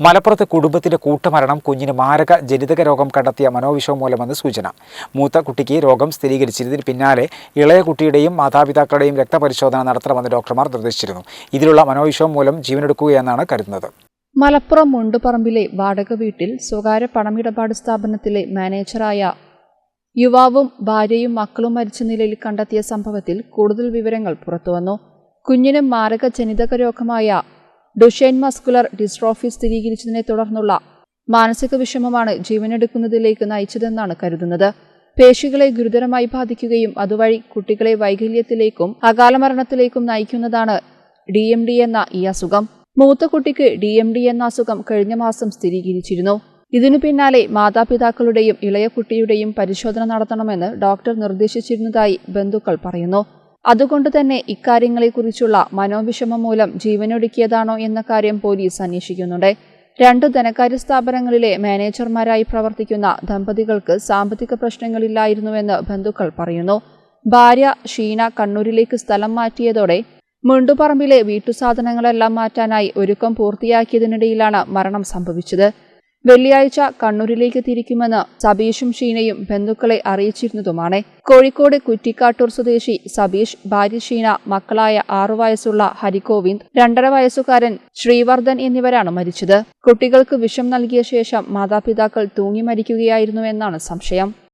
മലപ്പുറത്ത് കുടുംബത്തിന്റെ കൂട്ടമരണം കുഞ്ഞിന് മാരക ജനിതക രോഗം കണ്ടെത്തിയ മനോവിഷമം മൂലമെന്ന് സൂചന. മൂത്ത കുട്ടിക്ക് രോഗം സ്ഥിരീകരിച്ചിരുന്നതിന് പിന്നാലെ ഇളയ കുട്ടിയുടെയും മാതാപിതാക്കളുടെയും രക്തപരിശോധന നടത്തണമെന്ന് ഡോക്ടർമാർ നിർദ്ദേശിച്ചിരുന്നു. ഇതിലുള്ള മനോവിഷമം മൂലം ജീവനെടുക്കുകയെന്നാണ് കരുതുന്നത്. മലപ്പുറം മുണ്ടുപറമ്പിലെ വാടക വീട്ടിൽ സ്വകാര്യ പണമിടപാട് സ്ഥാപനത്തിലെ മാനേജറായ യുവാവും ഭാര്യയും മക്കളും മരിച്ച നിലയിൽ കണ്ടെത്തിയ സംഭവത്തിൽ കൂടുതൽ വിവരങ്ങൾ പുറത്തുവന്നു. കുഞ്ഞിന് മാരക ജനിതക രോഗമായ ഡുഷൈൻ മസ്കുലർ ഡിസ്ട്രോഫി സ്ഥിരീകരിച്ചതിനെ തുടർന്നുള്ള മാനസിക വിഷമമാണ് ജീവനെടുക്കുന്നതിലേക്ക് നയിച്ചതെന്നാണ് കരുതുന്നത്. പേശികളെ ഗുരുതരമായി ബാധിക്കുകയും അതുവഴി കുട്ടികളെ വൈകല്യത്തിലേക്കും അകാലമരണത്തിലേക്കും നയിക്കുന്നതാണ് ഡി എം ഡി എന്ന ഈ അസുഖം. മൂത്ത കുട്ടിക്ക് ഡി എം ഡി എന്ന അസുഖം കഴിഞ്ഞ മാസം സ്ഥിരീകരിച്ചിരുന്നു. ഇതിനു പിന്നാലെ മാതാപിതാക്കളുടെയും ഇളയ കുട്ടിയുടെയും പരിശോധന നടത്തണമെന്ന് ഡോക്ടർ നിർദ്ദേശിച്ചിരുന്നതായി ബന്ധുക്കൾ പറയുന്നു. അതുകൊണ്ട് തന്നെ ഇക്കാര്യങ്ങളെക്കുറിച്ചുള്ള മനോവിഷമം മൂലം ജീവനൊടുക്കിയതാണോ എന്ന കാര്യം പോലീസ് അന്വേഷിക്കുന്നുണ്ട്. രണ്ട് ധനകാര്യ സ്ഥാപനങ്ങളിലെ മാനേജർമാരായി പ്രവർത്തിക്കുന്ന ദമ്പതികൾക്ക് സാമ്പത്തിക പ്രശ്നങ്ങളില്ലായിരുന്നുവെന്ന് ബന്ധുക്കൾ പറയുന്നു. ഭാര്യ ഷീന കണ്ണൂരിലേക്ക് സ്ഥലം മാറ്റിയതോടെ മുണ്ടുപറമ്പിലെ വീട്ടുസാധനങ്ങളെല്ലാം മാറ്റാനായി ഒരുക്കം പൂർത്തിയാക്കിയതിനിടയിലാണ് മരണം സംഭവിച്ചത്. വെള്ളിയാഴ്ച കണ്ണൂരിലേക്ക് തിരിക്കുമെന്ന് സബീഷും ഷീനയും ബന്ധുക്കളെ അറിയിച്ചിരുന്നതുമാണ്. കോഴിക്കോട് കുറ്റിക്കാട്ടൂർ സ്വദേശി സബീഷ് ഭാര്യ ഷീന മക്കളായ ആറു വയസ്സുള്ള ഹരികോവിന്ദ് രണ്ടര വയസ്സുകാരൻ ശ്രീവർദ്ധൻ എന്നിവരാണ് മരിച്ചത്. കുട്ടികൾക്ക് വിഷം നൽകിയ ശേഷം മാതാപിതാക്കൾ തൂങ്ങി മരിക്കുകയായിരുന്നുവെന്നാണ് സംശയം.